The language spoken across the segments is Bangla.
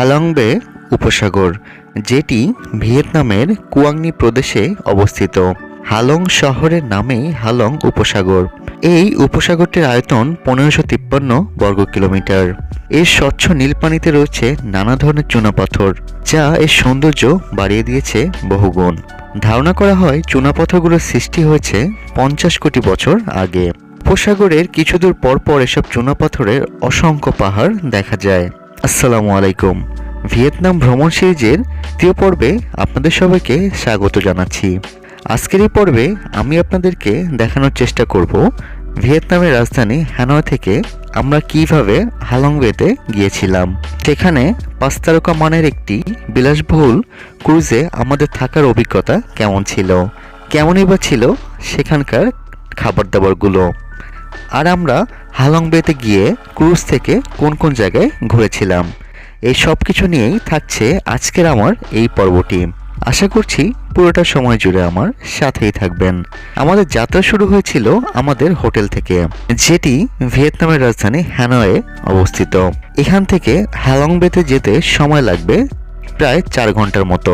হালংবে উপসাগর, যেটি ভিয়েতনামের কুয়াংনি প্রদেশে অবস্থিত। হালং শহরের নামেই হালং উপসাগর। এই উপসাগরটির আয়তন পনেরোশো তিপ্পান্ন বর্গ কিলোমিটার। এর স্বচ্ছ নীল পানিতে রয়েছে নানা ধরনের চুনাপাথর, যা এর সৌন্দর্য বাড়িয়ে দিয়েছে বহুগুণ। ধারণা করা হয়, চুনাপাথরগুলোর সৃষ্টি হয়েছে পঞ্চাশ কোটি বছর আগে। উপসাগরের কিছু দূর পর পর এসব চুনাপাথরের অসংখ্য পাহাড় দেখা যায়। আসসালামু আলাইকুম। ভিয়েতনাম ভ্রমণ সিরিজের তৃতীয় পর্বে আপনাদের সবাইকে স্বাগত জানাচ্ছি। আজকের এই পর্বে আমি আপনাদেরকে দেখানোর চেষ্টা করব ভিয়েতনামের রাজধানী হ্যানয় থেকে আমরা কীভাবে হালংবেতে গিয়েছিলাম। সেখানে পাঁচ তারকা মানের একটি বিলাসবহুল ক্রুজে আমাদের থাকার অভিজ্ঞতা কেমন ছিল? কেমনই বা ছিল সেখানকার খাবার দাবারগুলো আর আমরা হালং বেতে গিয়ে ক্রুজ থেকে কোন কোন জায়গায় ঘুরেছিলাম। এই সব কিছু নিয়েই থাকছে আজকের আমার এই পর্বটি। আশা করছি পুরোটা সময় জুড়ে আমার সাথেই থাকবেন। আমাদের যাত্রা শুরু হয়েছিল আমাদের হোটেল থেকে, যেটি ভিয়েতনামের রাজধানী হ্যানয়ে অবস্থিত। এখান থেকে হ্যালং বেতে যেতে সময় লাগবে প্রায় চার ঘণ্টার মতো।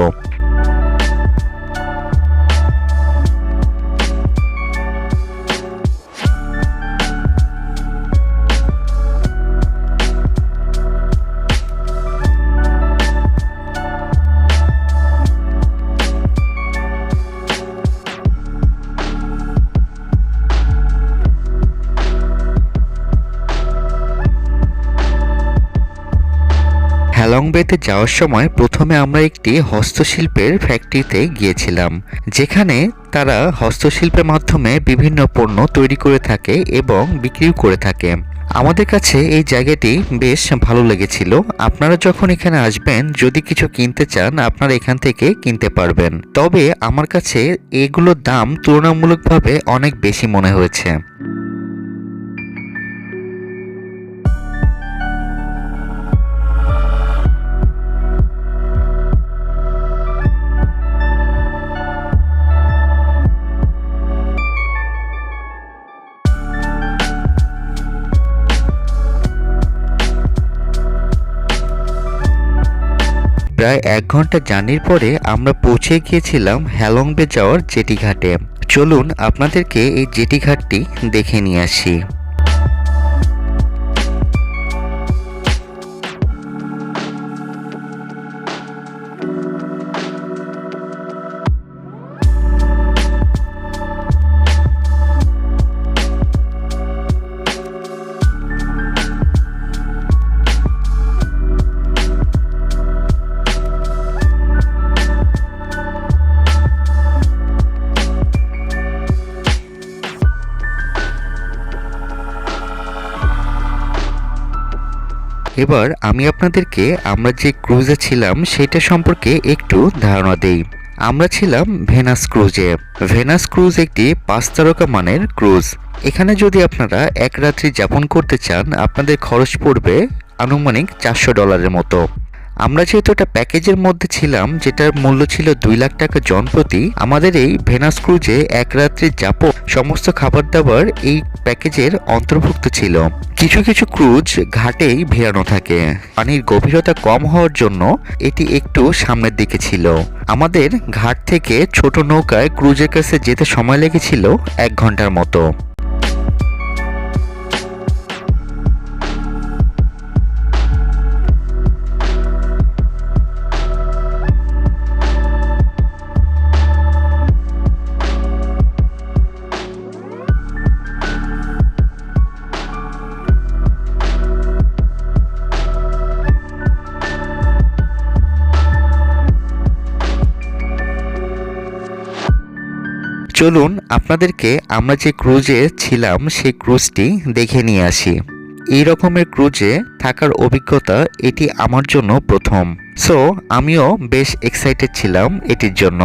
হ্যালং বেতে যাওয়ার সময় প্রথমে আমরা একটি হস্তশিল্পের ফ্যাক্টরিতে গিয়েছিলাম, যেখানে তারা হস্তশিল্পের মাধ্যমে বিভিন্ন পণ্য তৈরি করে থাকে এবং বিক্রিও করে থাকে। আমাদের কাছে এই জায়গাটি বেশ ভালো লেগেছিল। আপনারা যখন এখানে আসবেন, যদি কিছু কিনতে চান, আপনারা এখান থেকে কিনতে পারবেন। তবে আমার কাছে এগুলোর দাম তুলনামূলকভাবে অনেক বেশি মনে হয়েছে। প্রায় এক ঘণ্টা জার্নির পরে আমরা পৌঁছে গিয়েছিলাম হ্যালংবে যাওয়ার জেটি ঘাটে চলুন আপনাদেরকে এই জেটি ঘাটটি দেখে নিয়ে আসি। এবার আমি আপনাদেরকে আমরা যে ক্রুজে ছিলাম সেটা সম্পর্কে একটু ধারণা দেই। আমরা ছিলাম ভেনাস ক্রুজে ভেনাস ক্রুজ একটি পাঁচ তারকা মানের ক্রুজ এখানে যদি আপনারা এক রাত্রি যাপন করতে চান, আপনাদের খরচ পড়বে আনুমানিক চারশো ডলারের মতো। আমরা যেহেতু একটা প্যাকেজের মধ্যে ছিলাম, যেটার মূল্য ছিল দুই লাখ টাকা জনপ্রতি, আমাদের এই ভেনাস ক্রুজে এক রাত্রি যাপন সমস্ত খাবার দাবার এই প্যাকেজের অন্তর্ভুক্ত ছিল। কিছু কিছু ক্রুজ ঘাটেই ভেড়ানো থাকে। পানির গভীরতা কম হওয়ার জন্য এটি একটু সামনের দিকে ছিল। আমাদের ঘাট থেকে ছোট নৌকায় ক্রুজের কাছে যেতে সময় লেগেছিল এক ঘণ্টার মতো। চলুন আপনাদেরকে আমরা যে ক্রুজে ছিলাম, সেই ক্রুজটি দেখে নিয়ে আসি। এই রকমের ক্রুজে থাকার অভিজ্ঞতা এটি আমার জন্য প্রথম। সো আমিও বেশ এক্সাইটেড ছিলাম এটির জন্য।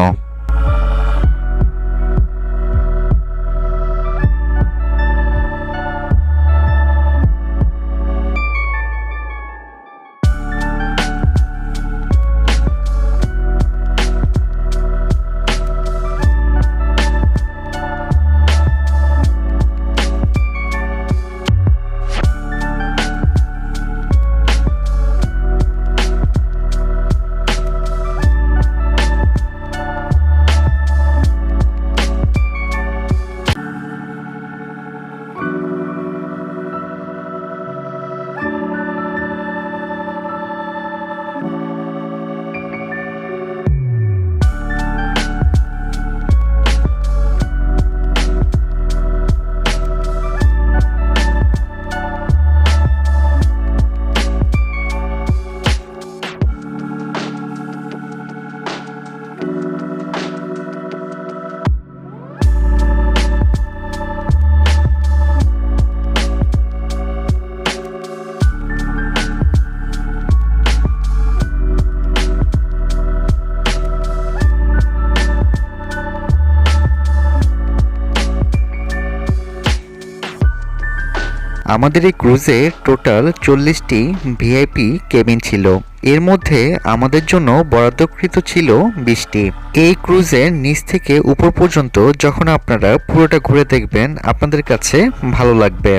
আমাদের এই ক্রুজে টোটাল চল্লিশটি ভিআইপি কেবিন ছিল। এর মধ্যে আমাদের জন্য বরাদ্দকৃত ছিল বিশটি। এই ক্রুজের নিচ থেকে উপর পর্যন্ত যখন আপনারা পুরোটা ঘুরে দেখবেন, আপনাদের কাছে ভালো লাগবে।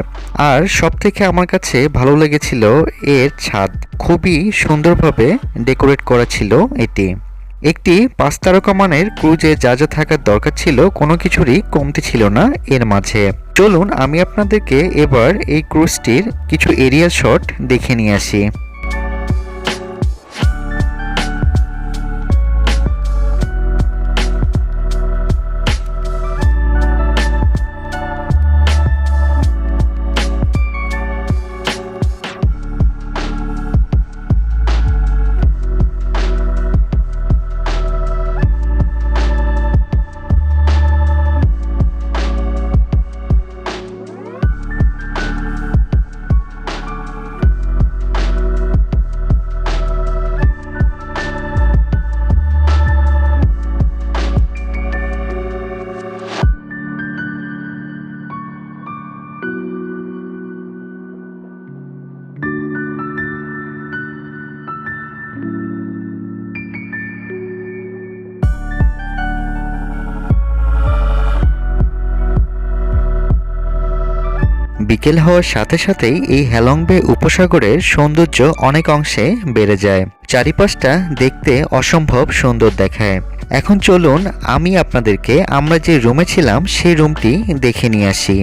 আর সব থেকে আমার কাছে ভালো লেগেছিল এর ছাদ। খুবই সুন্দরভাবে ডেকোরেট করা ছিল এটি। একটি পাঁচ তারকা মানের ক্রুজে যা যা থাকার দরকার ছিল, কোনো কিছুরই কমতি ছিল না এর মাঝে। চলুন আমি আপনাদেরকে এবার এই ক্রুজটির কিছু এরিয়া শট দেখে নিয়ে আসি। বিকেল হওয়ার সাথে সাথেই এই হ্যালংবে উপসাগরের সৌন্দর্য অনেক অংশে বেড়ে যায়। চারিপাশটা দেখতে অসম্ভব সুন্দর দেখায়। এখন চলুন আমি আপনাদেরকে আমরা যে রুমে ছিলাম সেই রুমটি দেখে নিয়ে আসি।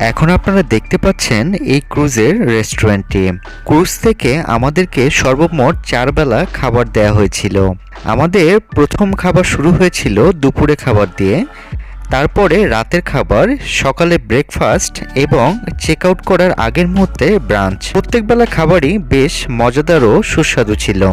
এখন আপনারা দেখতে পাচ্ছেন এই ক্রুজের রেস্টুরেন্টটি। ক্রুজ থেকে আমাদেরকে সর্বমোট চার বেলা খাবার দেওয়া হয়েছিল। আমাদের প্রথম খাবার শুরু হয়েছিল দুপুরে খাবার দিয়ে। তারপরে রাতের খাবার, সকালে ব্রেকফাস্ট এবং চেক আউট করার আগের মুহূর্তে ব্রাঞ্চ। প্রত্যেকবেলা খাবারই বেশ মজাদার ও সুস্বাদু ছিল।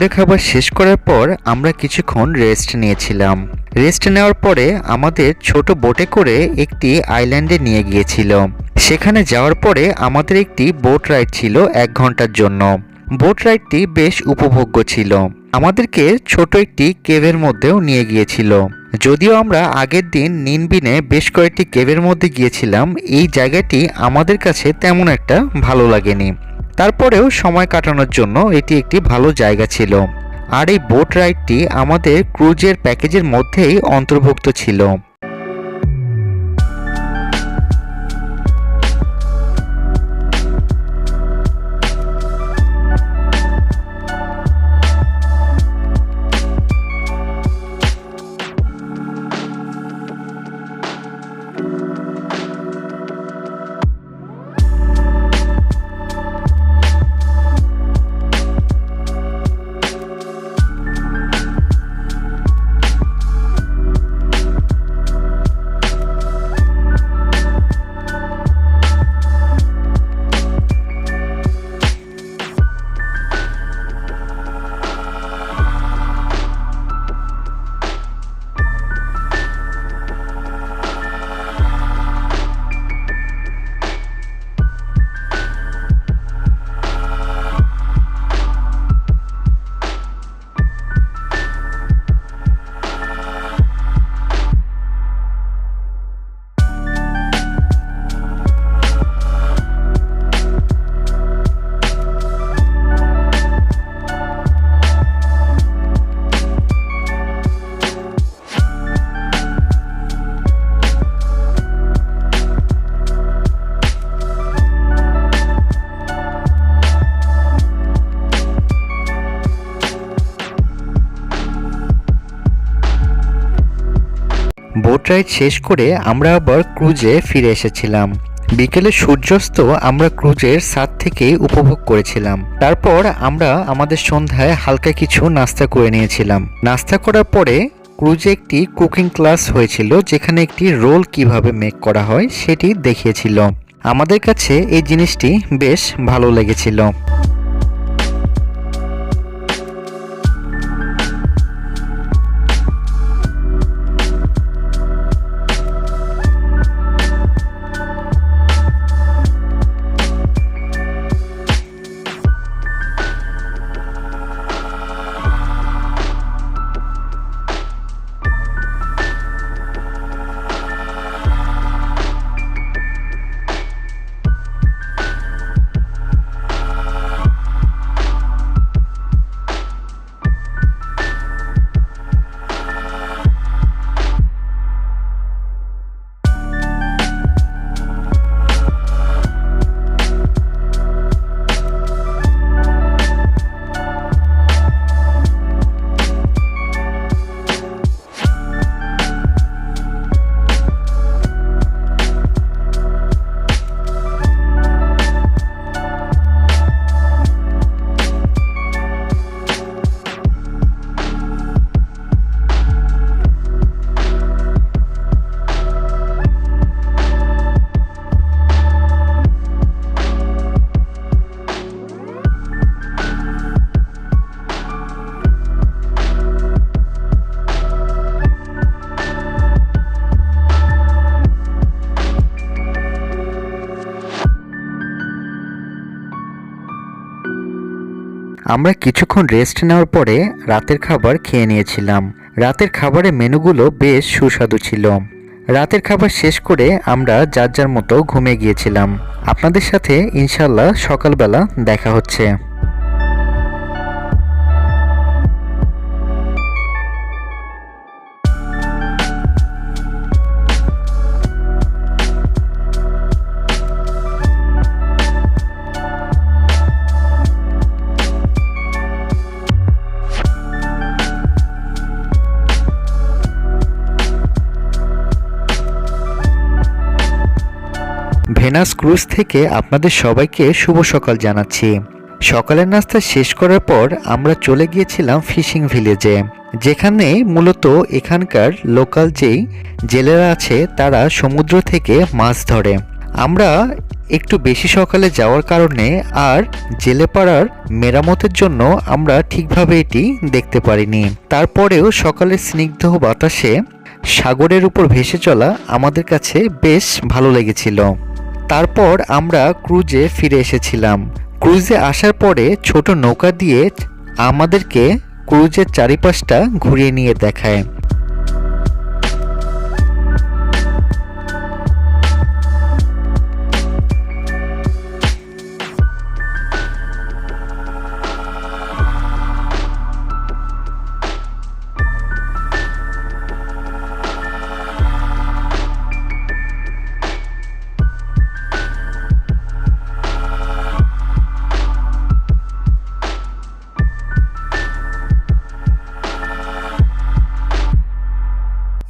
দুপুরে খাবার শেষ করার পর আমরা কিছুক্ষণ রেস্ট নিয়েছিলাম। রেস্ট নেওয়ার পরে আমাদের ছোট বোটে করে একটি আইল্যান্ডে নিয়ে গিয়েছিল। সেখানে যাওয়ার পরে আমাদের একটি বোট রাইড ছিল এক ঘণ্টার জন্য। বোট রাইডটি বেশ উপভোগ্য ছিল। আমাদেরকে ছোট একটি কেভের মধ্যেও নিয়ে গিয়েছিল। যদিও আমরা আগের দিন নিনবিনে বেশ কয়েকটি কেভের মধ্যে গিয়েছিলাম, এই জায়গাটি আমাদের কাছে তেমন একটা ভালো লাগেনি। তারপরেও সময় কাটানোর জন্য এটি একটি ভালো জায়গা ছিল। আর এই বোট রাইডটি আমাদের ক্রুজের প্যাকেজের মধ্যেই অন্তর্ভুক্ত ছিল। রাইড শেষ করে আমরা আবার ক্রুজে ফিরে এসেছিলাম। বিকেলে সূর্যাস্ত আমরা ক্রুজের ছাদ থেকে উপভোগ করেছিলাম। তারপর আমরা আমাদের সন্ধ্যায় হালকা কিছু নাস্তা করে নিয়েছিলাম। নাস্তা করার পরে ক্রুজে একটি কুকিং ক্লাস হয়েছিল, যেখানে একটি রোল কীভাবে মেক করা হয় সেটি দেখিয়েছিল। আমাদের কাছে এই জিনিসটি বেশ ভালো লেগেছিল। আমরা কিছুক্ষণ রেস্ট নেওয়ার পরে রাতের খাবার খেয়ে নিয়েছিলাম। রাতের খাবারের মেনুগুলো বেশ সুস্বাদু ছিল। রাতের খাবার শেষ করে আমরা যার যার মতো ঘুমিয়ে গিয়েছিলাম। আপনাদের সাথে ইনশাল্লাহ সকালবেলা দেখা হচ্ছে। ভেনাস ক্রুজ থেকে আপনাদের সবাইকে শুভ সকাল জানাচ্ছি। সকালের নাস্তা শেষ করার পর আমরা চলে গিয়েছিলাম ফিশিং ভিলেজে, যেখানে মূলত এখানকার লোকাল যেই জেলেরা আছে, তারা সমুদ্র থেকে মাছ ধরে। আমরা একটু বেশি সকালে যাওয়ার কারণে আর জেলেপাড়ার মেরামতের জন্য আমরা ঠিকভাবে এটি দেখতে পারিনি। তারপরেও সকালের স্নিগ্ধ বাতাসে সাগরের উপর ভেসে চলা আমাদের কাছে বেশ ভালো লেগেছিল। তারপর আমরা ক্রুজে ফিরে এসেছিলাম। ক্রুজে আসার পরে ছোট নৌকা দিয়ে আমাদেরকে ক্রুজের চারিপাশটা ঘুরিয়ে নিয়ে দেখায়।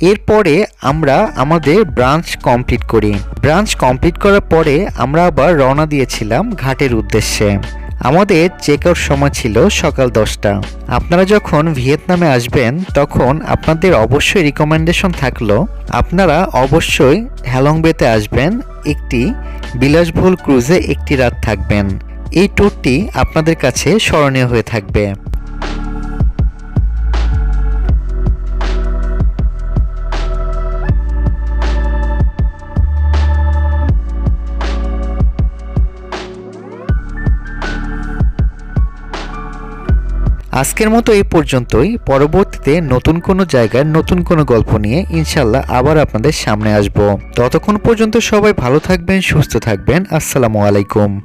এরপরে আমরা আমাদের ব্রাঞ্চ কমপ্লিট করি। ব্রাঞ্চ কমপ্লিট করার পরে আমরা আবার রওনা দিয়েছিলাম ঘাটের উদ্দেশ্যে। আমাদের চেক আউট সময় ছিল সকাল দশটা। আপনারা যখন ভিয়েতনামে আসবেন, তখন আপনাদের অবশ্যই রিকমেন্ডেশন থাকল, আপনারা অবশ্যই হ্যালং বেতে আসবেন, একটি বিলাসবহুল ক্রুজে একটি রাত থাকবেন। এই ট্যুরটি আপনাদের কাছে স্মরণীয় হয়ে থাকবে। আজকের মতো এই পর্যন্তই। পরবর্তীতে নতুন কোনো জায়গার নতুন কোনো গল্প নিয়ে ইনশাল্লাহ আবার আপনাদের সামনে আসব। ততক্ষণ পর্যন্ত সবাই ভালো থাকবেন, সুস্থ থাকবেন। আসসালামু আলাইকুম।